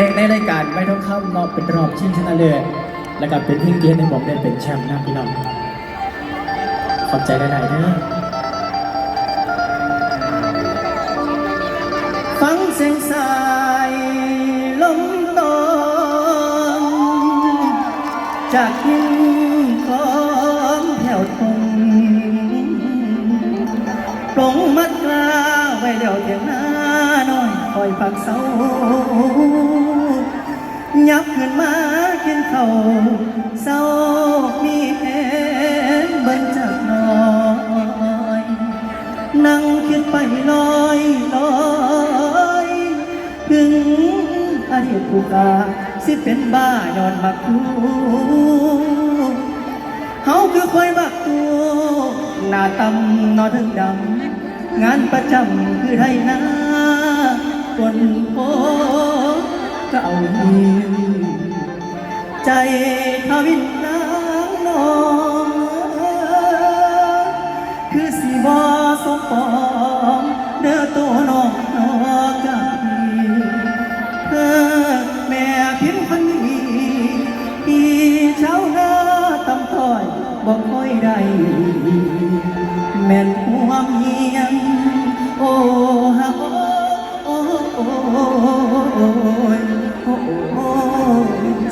พลงในรายการไม่ต้องเข้ารอบเป็นรอบชิงชนะเลิศและก็เป็นทิ้งเกียรติในบอกได้เป็นแชมป์นะพี่น้องขอบใจหลายๆเด้อฟังเสียงสา ขึ้นมากินเขาเศร้ามีแหงบิ่นจากน้อย นั่งคิดไปลอยลอยถึงอดีตผู้กาสิเป็นบ้าย้อนมักคูเฮาคือคอยบักตัวหน้าตำนอถึงดำ งานประจำคือไทยนาคนโพเก่าหิน ใจทวินนางนองคือสีบอสมปองเด้อตัวน้องนอกจากพี่เธอแม่พิมพ์คนนี้อีเช้าหน้าตำต้อยบอกค่อยได้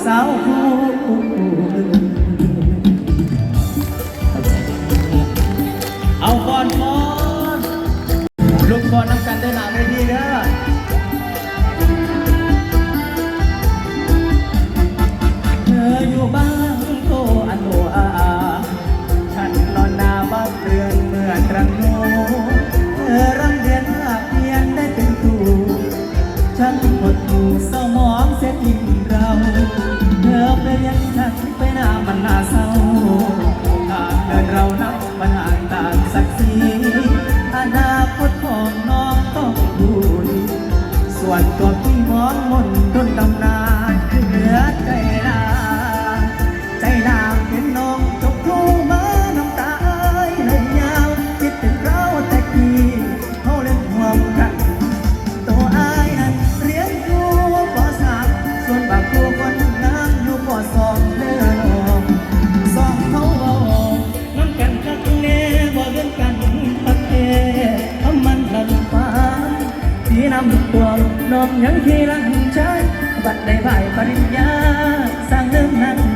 สาวผู้เอาก่อนก่อนลูกก่อนน้ำกันได้หนาเวทีเด้อเธออยู่บ้านโตอันโตอา ฉันนอนหนาบ้านเรือนเมื่อครั้งโนเธอรำเรียนภาคเพียนได้เป็นครูฉันหดหูเศร้ามองเสียทีเรา หน้ามันน่าเศร้าทางเดินเรานับปัญหาต่างศักดิ์ศรีอนา ตัวน้องยังที่รังใจบัดได้ผ่ายปริญญาสร้างเริ่มนั่งน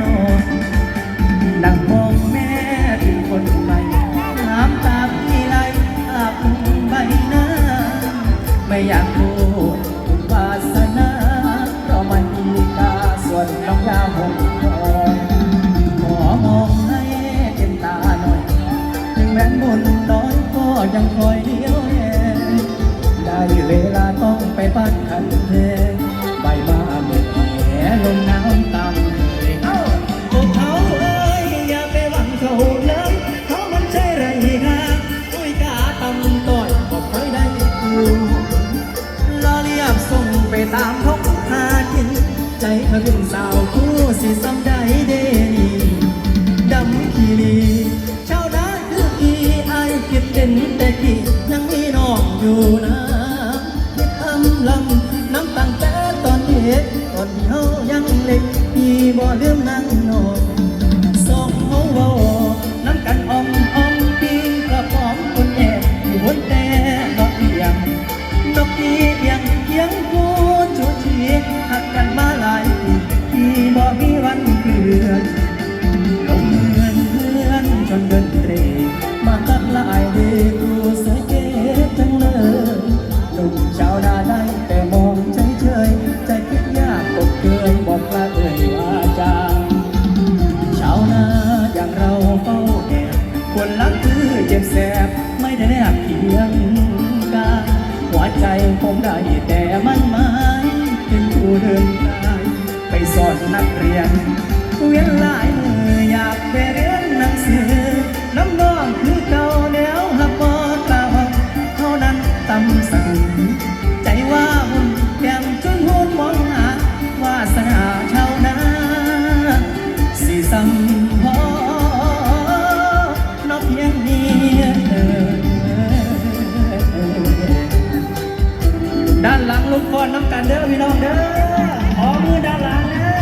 อน ตามทองหากิน ใจทะเบียนสาวผู้สิซ้ำได้เดนีดำขีรีชาวนาคืออีไอคิดเป็นแต่กี้ยังมีน้องอยู่นะคิดทำลำน้ำตั้งแต่ตอนเด็กตอนที่เฮายังเล็กพี่บ่ลืมนั่ง มันหมายถึงผู้เดินทางไปสอนนักเรียน เวียนหลายมืออยากไปเรียนหนังสือ น้ำน้องคือเก่าแนวหักบอตาเท่านั้นตำสั่งใจว่าหุ่นแก้มจนหุ่นมองหาวาสนาชาวนาสิสัม หลังลุกก่อนน้ำกันเด้อพี่น้องเด้อขอมือด้านหลังนะ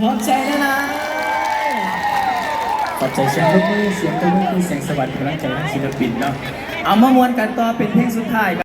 หอมใจด้วยนะขอบใจเชียงลูกมือเสียงตักมือเสียงสวัสดีพลังใจทั้งศิลปินเนาะเอามามวนกันต่อเป็นเพลงสุดท้าย